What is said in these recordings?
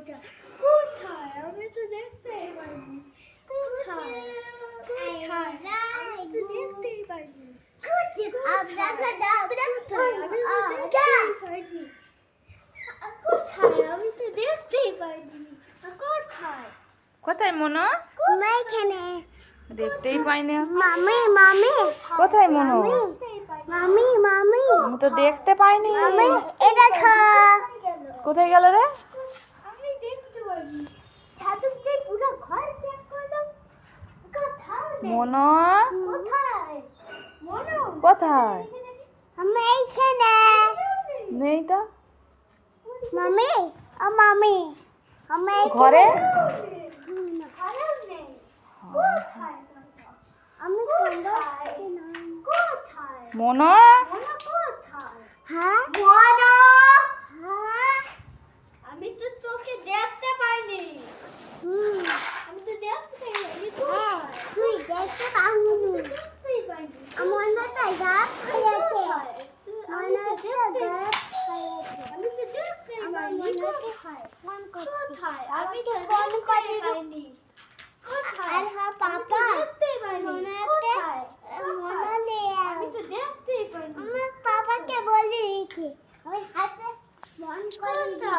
কোথায় কোথায় আমি তো দেখতে পাইনি কোথায় কোথায় আমি তো দেখতেই কোথায় দেখতেই কোথায় আমি তো দেখতেই পাইনি কোথায় কোথায় মনো এখানে দেখতেই পাইনি মামি মামি কোথায় মনো মামি মামি আমি তো দেখতে পাইনি। মামি এ কোথায় গেল রে আমি দেখতে পাইনি ছাদুকে পুরো ঘর চেক করলাম কোথায় নেই। মনো? কোথায়? মনো? নেই তো। মামি? ও মামি। ঘরে? ঘরেও নেই কোথায় আমি কোথায় কোথায় মনো মনো কোথায় হ্যাঁ মনো হ্যাঁ আমি তো তোকে দেখতে পাইনি আমি তো দেখতে পাইনি হ্যাঁ তুই দেখতে পাইনি দেখতেই পাইনি আমার তো গাছ হয়েছে মনে হচ্ছে গাছ হয়েছে আমি তো দেখতেই পাইনি কোথায় কোথায়? আমি তো ফোন করতে পাইনি কোথায়? আর পাপা দেখতেই পাইনি কোথায়? মনে নেই আমি তো দেখতেই পাইনি আমার পাপাকে বলে দিয়েছি। আমি হাতে মন আমি তো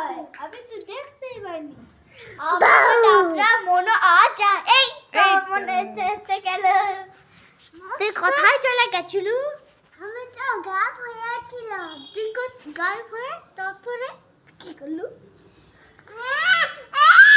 আমরা মনে আজা এই। মনে এসে গেল। তুই কোথায় চলে গেছিল? আমি তো গায়েব হয়েছিলাম তুই গায়েব হয়ে? তারপরে?